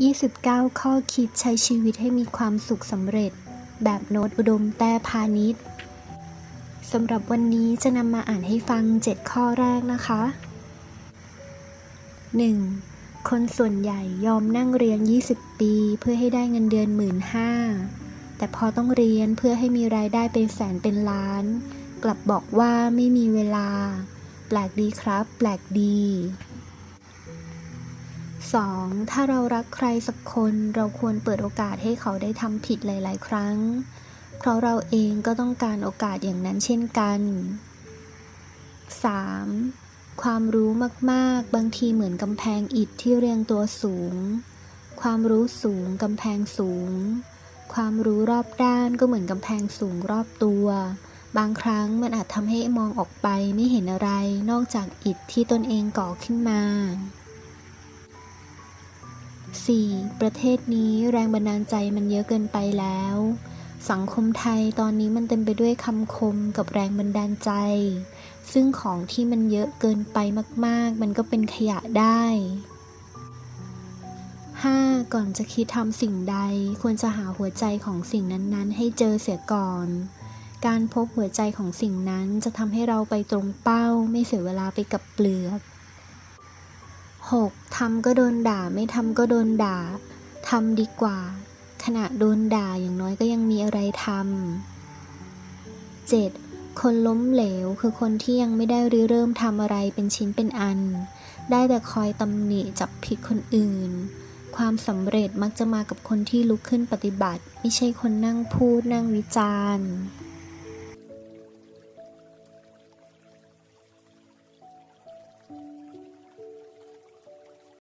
29 ข้อคิดใช้ชีวิตให้มีความสุขสำเร็จ แบบโน้ตอุดมแต้พาณิชย์สำหรับวันนี้จะนำมาอ่านให้ฟัง 7 ข้อแรกนะคะ 1. คนส่วนใหญ่ยอมนั่งเรียน 20 ปี เพื่อให้ได้เงินเดือนหมื่นห้าแต่พอต้องเรียนเพื่อให้มีรายได้เป็นแสนเป็นล้าน กลับบอกว่าไม่มีเวลา แปลกดีครับ แปลกดี 2. ถ้าเรารักใครสักคนเราควรเปิดโอกาสให้เขาได้ทำผิดหลาย ๆ ครั้ง เพราะเราเองก็ต้องการโอกาสอย่างนั้นเช่นกัน 3. ความรู้มาก ๆ บางทีเหมือนกำแพงอิฐที่เรียงตัวสูง ความรู้สูงกำแพงสูง ความรู้รอบด้านก็เหมือนกำแพงสูงรอบตัว บางครั้งมันอาจทำให้มองออกไปไม่เห็นอะไรนอกจากอิฐที่ตนเองก่อขึ้นมา 4. ประเทศนี้แรงบันดาลใจมันเยอะเกินไปแล้ว สังคมไทยตอนนี้มันเต็มไปด้วยคำคมกับแรงบันดาลใจ ซึ่งของที่มันเยอะเกินไปมาก ๆ มันก็เป็นขยะได้ 5. ก่อนจะคิดทำสิ่งใด ควรจะหาหัวใจของสิ่งนั้น ๆ ให้เจอเสียก่อน การพบหัวใจของสิ่งนั้นจะทำให้เราไปตรงเป้าไม่เสียเวลาไปกับเปลือก 6. ทำก็โดนด่าไม่ทำก็โดนด่าทำดีกว่า ขณะโดนด่าอย่างน้อยก็ยังมีอะไรทำ 7. คนล้มเหลวคือคนที่ยังไม่ได้ริเริ่มทำอะไรเป็นชิ้นเป็นอัน ได้แต่คอยตำหนิจับผิดคนอื่น ความสำเร็จมักจะมากับคนที่ลุกขึ้นปฏิบัติ ไม่ใช่คนนั่งพูดนั่งวิจารณ์